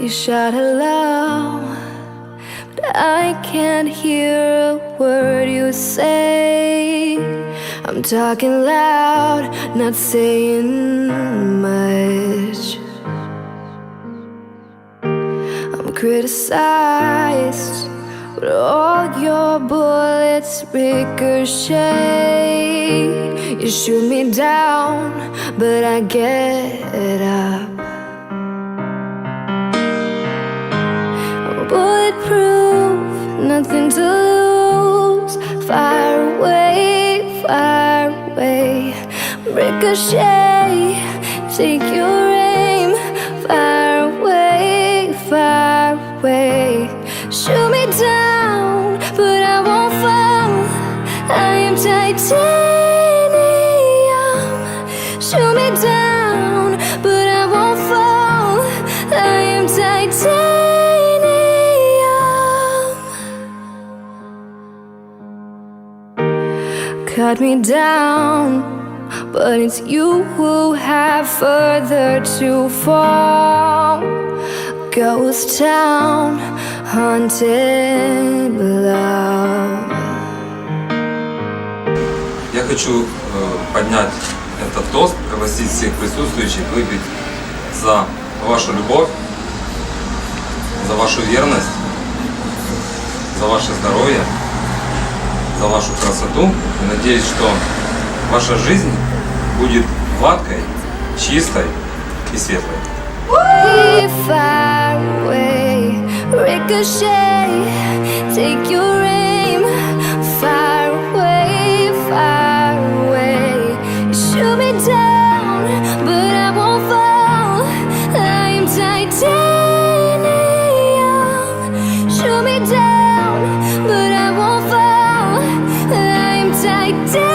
You shout hello, but I can't hear a word you say. I'm talking loud, not saying much. I'm criticized, but all your bullets ricochet. You shoot me down, but I get up. I'm nothing to lose. Fire away, fire away. Ricochet, take your aim. Fire away, fire away. Shoot me down, but I won't fall. I am titanium. Shoot me down, Cut me down, but it's you who have further to fall. Ghost town, haunted love. Я хочу э, поднять этот тост, пригласить всех присутствующих выпить за вашу любовь, за вашу верность, за ваше здоровье, за вашу красоту. И надеюсь, что ваша жизнь будет гладкой, чистой и светлой. I